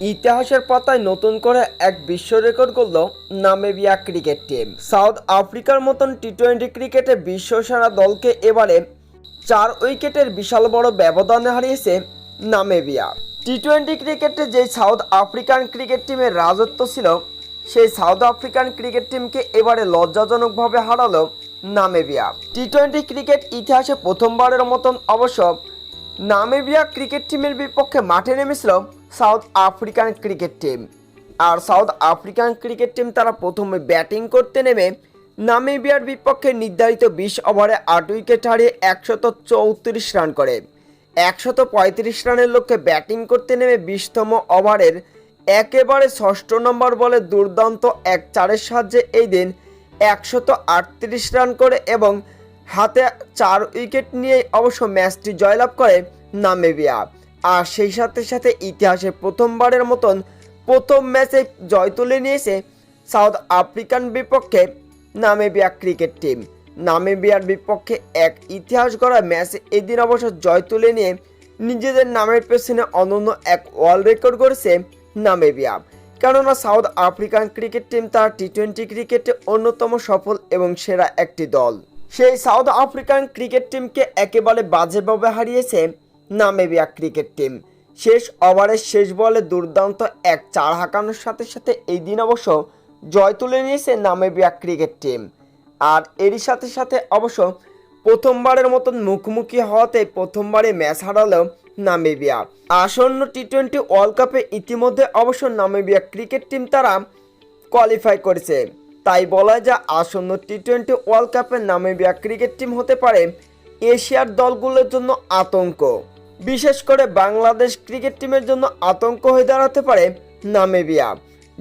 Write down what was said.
ইতিহাসের পাতায় নতুন করে এক বিশ্ব রেকর্ড করল নামেবিয়া ক্রিকেট টিম। সাউথ আফ্রিকার মতন টি টোয়েন্টি ক্রিকেটে বিশ্ব বিশ্বসেরা দলকে এবারে চার উইকেটের বিশাল বড় ব্যবধানে হারিয়েছে নামেবিয়া। টি টোয়েন্টি ক্রিকেটে যে সাউথ আফ্রিকান ক্রিকেট টিমের রাজত্ব ছিল, সেই সাউথ আফ্রিকান ক্রিকেট টিমকে এবারে লজ্জাজনকভাবে হারালো নামেবিয়া। টি টোয়েন্টি ক্রিকেট ইতিহাসে প্রথমবারের মতন অবশ্য নামিবিয়া ক্রিকেট টিমের বিপক্ষে মাঠে নেমেছিল সাউথ আফ্রিকান ক্রিকেট টিম। আর সাউথ আফ্রিকান ক্রিকেট টিম তারা প্রথমে ব্যাটিং করতে নেমে নামিবিয়ার বিপক্ষে নির্ধারিত বিশ ওভারে আট উইকেট হারিয়ে একশত চৌত্রিশ রান করে। একশত পঁয়ত্রিশ রানের লক্ষ্যে ব্যাটিং করতে নেমে বিশতম ওভারের একেবারে ষষ্ঠ নম্বর বলে দুর্দান্ত এক চারের সাহায্যে এই দিন একশত আটত্রিশ রান করে এবং হাতে চার উইকেট নিয়ে অবশ্য ম্যাচটি জয়লাভ করে নামেবিয়া। আর সেই সাথে সাথে ইতিহাসে প্রথমবারের মতন প্রথম ম্যাচে জয় তুলে নিয়েছে সাউথ আফ্রিকান বিপক্ষে নামেবিয়া ক্রিকেট টিম। নামেবিয়ার বিপক্ষে এক ইতিহাস গড়া ম্যাচে এদিন অবশ্য জয় তুলে নিয়ে নিজেদের নামের পেছনে অনন্য এক ওয়ার্ল্ড রেকর্ড করেছে নামেবিয়া। কেননা সাউথ আফ্রিকান ক্রিকেট টিম তার টি টোয়েন্টি ক্রিকেটে অন্যতম সফল এবং সেরা একটি দল। সেই সাউথ আফ্রিকান ক্রিকেট টিমকে একেবারে বাজেভাবে হারিয়েছে নামেবিয়া ক্রিকেট টিম। শেষ ওভারের শেষ বলে দুর্দান্ত এক চার হাঁকানোর সাথে সাথে এই দিন অবশ্য জয় তুলে নিয়েছে নামেবিয়া ক্রিকেট টিম। আর এরই সাথে সাথে অবশ্য প্রথমবারের মতন মুখোমুখি হওয়াতে প্রথমবারে ম্যাচ হারালো নামিবিয়া। আসন্ন টি টোয়েন্টি ওয়ার্ল্ড কাপে ইতিমধ্যে অবশ্য নামেবিয়া ক্রিকেট টিম তারা কোয়ালিফাই করেছে। তাই বলা যায় আসন্ন টি টোয়েন্টি ওয়ার্ল্ড কাপের নামিবিয়া ক্রিকেট টিম হতে পারে এশিয়ার দলগুলোর জন্য আতঙ্ক। বিশেষ করে বাংলাদেশ ক্রিকেট টিমের জন্য আতঙ্ক হয়ে দাঁড়াতে পারে নামিবিয়া।